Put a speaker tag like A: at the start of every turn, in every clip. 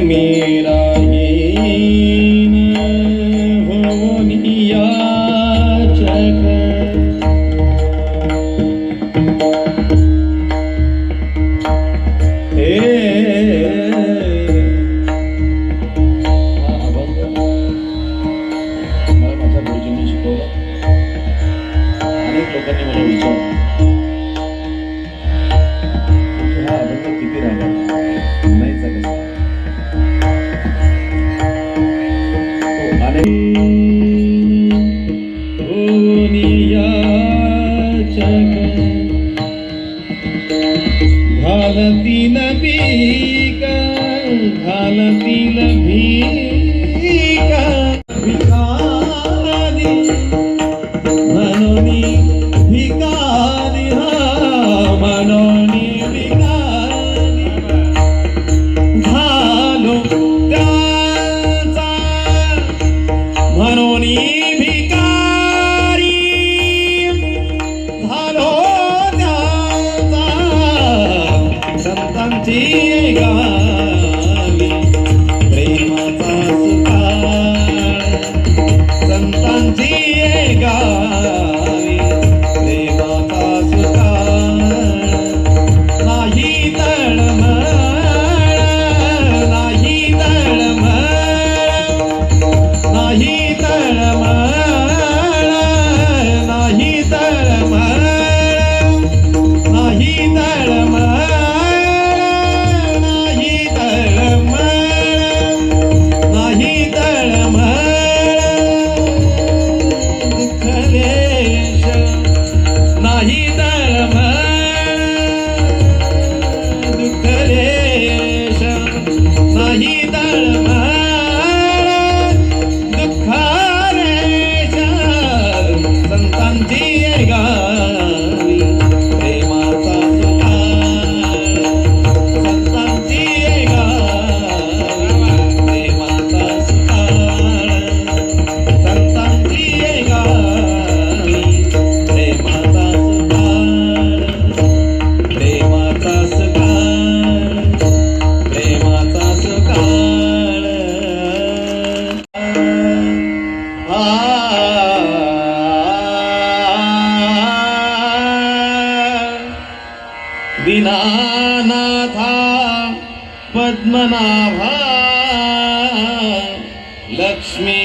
A: मेरा भी गाली न भी संतांची दीनानाथा पद्मनाभा लक्ष्मी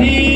A: ही